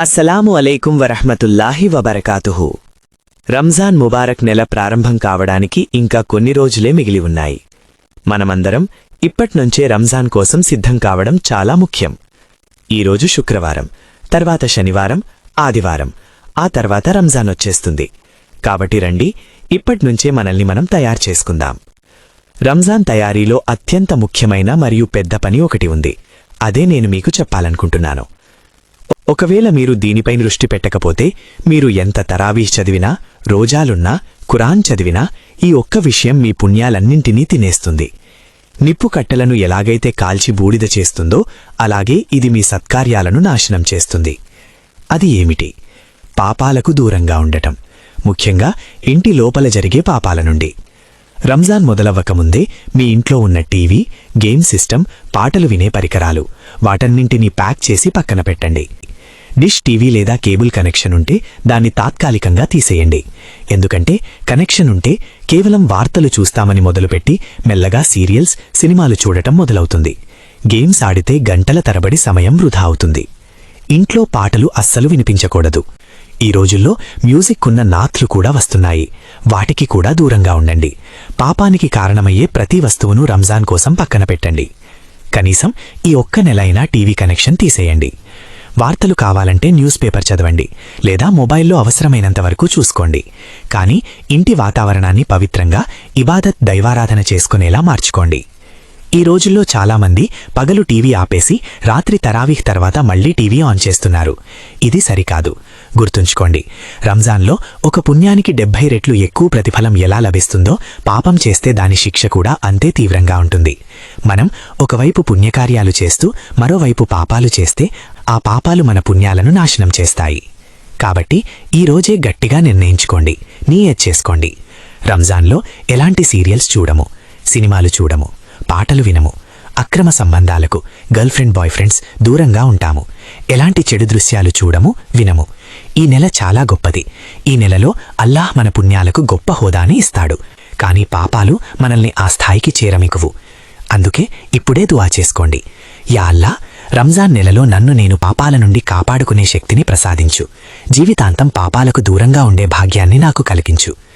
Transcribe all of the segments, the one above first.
అస్సలాము అలైకుం వరహ్మతుల్లాహి వబరకాతుహు. రంజాన్ ముబారక్ నెల ప్రారంభం కావడానికి ఇంకా కొన్ని రోజులే మిగిలి ఉన్నాయి. మనమందరం ఇప్పట్నుంచే రంజాన్ కోసం సిద్ధం కావడం చాలా ముఖ్యం. ఈరోజు శుక్రవారం తర్వాత శనివారం ఆదివారం ఆ తర్వాత రంజాన్ వచ్చేస్తుంది. కాబట్టి రండి ఇప్పట్నుంచే మనల్ని మనం తయారు చేసుకుందాం. రంజాన్ తయారీలో అత్యంత ముఖ్యమైన మరియు పెద్ద పని ఒకటి ఉంది. అదే నేను మీకు చెప్పాలనుకుంటున్నాను. ఒకవేళ మీరు దీనిపై దృష్టి పెట్టకపోతే మీరు ఎంత తరావీహ్ చదివినా రోజాలున్నా ఖురాన్ చదివినా ఈ ఒక్క విషయం మీ పుణ్యాలన్నింటినీ తినేస్తుంది. నిప్పు కట్టెలను ఎలాగైతే కాల్చి బూడిద చేస్తుందో అలాగే ఇది మీ సత్కార్యాలను నాశనం చేస్తుంది. అది ఏమిటి? పాపాలకు దూరంగా ఉండటం. ముఖ్యంగా ఇంటి లోపల జరిగే పాపాల నుండి. రంజాన్ మొదలవ్వకముందే మీ ఇంట్లో ఉన్న టీవీ గేమ్ సిస్టమ్ పాటలు వినే పరికరాలు వాటన్నింటినీ ప్యాక్ చేసి పక్కన పెట్టండి. డిష్ టీవీ లేదా కేబుల్ కనెక్షన్ ఉంటే దాన్ని తాత్కాలికంగా తీసేయండి. ఎందుకంటే కనెక్షన్ ఉంటే కేవలం వార్తలు చూస్తామని మొదలుపెట్టి మెల్లగా సీరియల్స్ సినిమాలు చూడటం మొదలవుతుంది. గేమ్స్ ఆడితే గంటల తరబడి సమయం వృధా అవుతుంది. ఇంట్లో పాటలు అస్సలు వినిపించకూడదు. ఈ రోజుల్లో మ్యూజిక్ ఉన్న నాత్లు కూడా వస్తున్నాయి. వాటికి కూడా దూరంగా ఉండండి. పాపానికి కారణమయ్యే ప్రతి వస్తువును రంజాన్ కోసం పక్కన పెట్టండి. కనీసం ఈ ఒక్క నెలైనా టీవీ కనెక్షన్ తీసేయండి. వార్తలు కావాలంటే న్యూస్ పేపర్ చదవండి లేదా మొబైల్లో అవసరమైనంత వరకు చూసుకోండి. కానీ ఇంటి వాతావరణాన్ని పవిత్రంగా ఇబాదత్ దైవారాధన చేసుకునేలా మార్చుకోండి. ఈ రోజుల్లో చాలామంది పగలు టీవీ ఆపేసి రాత్రి తరావీహ్ తర్వాత మళ్ళీ టీవీ ఆన్ చేస్తున్నారు. ఇది సరికాదు. గుర్తుంచుకోండి రంజాన్లో ఒక పుణ్యానికి డెబ్బై రెట్లు ఎక్కువ ప్రతిఫలం ఎలా లభిస్తుందో పాపం చేస్తే దాని శిక్ష కూడా అంతే తీవ్రంగా ఉంటుంది. మనం ఒకవైపు పుణ్యకార్యాలు చేస్తూ మరోవైపు పాపాలు చేస్తే ఆ పాపాలు మన పుణ్యాలను నాశనం చేస్తాయి. కాబట్టి ఈ రోజే గట్టిగా నిర్ణయించుకోండి నీ చేసుకోండి. రంజాన్లో ఎలాంటి సీరియల్స్ చూడము సినిమాలు చూడము పాటలు వినము. అక్రమ సంబంధాలకు గర్ల్ ఫ్రెండ్ బాయ్ ఫ్రెండ్స్ దూరంగా ఉంటాము. ఎలాంటి చెడు దృశ్యాలు చూడము వినము. ఈ నెల చాలా గొప్పది. ఈ నెలలో అల్లాహ్ మన పుణ్యాలకు గొప్ప హోదాని ఇస్తాడు. కానీ పాపాలు మనల్ని ఆ స్థాయికి చేరమికువు. అందుకే ఇప్పుడే దువా చేసుకోండి. యా అల్లా రంజాన్ నెలలో నన్ను నేను పాపాల నుండి కాపాడుకునే శక్తిని ప్రసాదించు. జీవితాంతం పాపాలకు దూరంగా ఉండే భాగ్యాన్ని నాకు కలిగించు.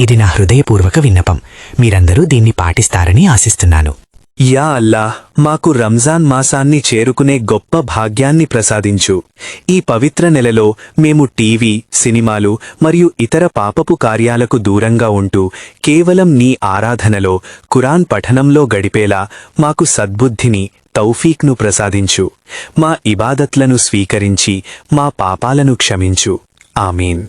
ఇది నా హృదయపూర్వక విన్నపం. మీరందరూ దీన్ని పాటిస్తారని ఆశిస్తున్నాను. యా అల్లా మాకు రంజాన్ మాసాన్ని చేరుకునే గొప్ప భాగ్యాన్ని ప్రసాదించు. ఈ పవిత్ర నెలలో మేము టీవీ సినిమాలు మరియు ఇతర పాపపు కార్యాలకు దూరంగా ఉంటూ కేవలం నీ ఆరాధనలో ఖురాన్ పఠనంలో గడిపేలా మాకు సద్బుద్ధిని తౌఫీక్ను ప్రసాదించు. మా ఇబాదత్లను స్వీకరించి మా పాపాలను క్షమించు. ఆమీన్.